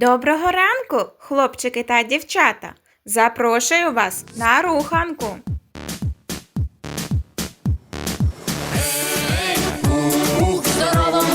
Доброго ранку, хлопчики та дівчата. Запрошую вас на руханку. Ух, ранок здоровому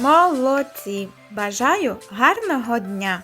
Молодці! Бажаю гарного дня!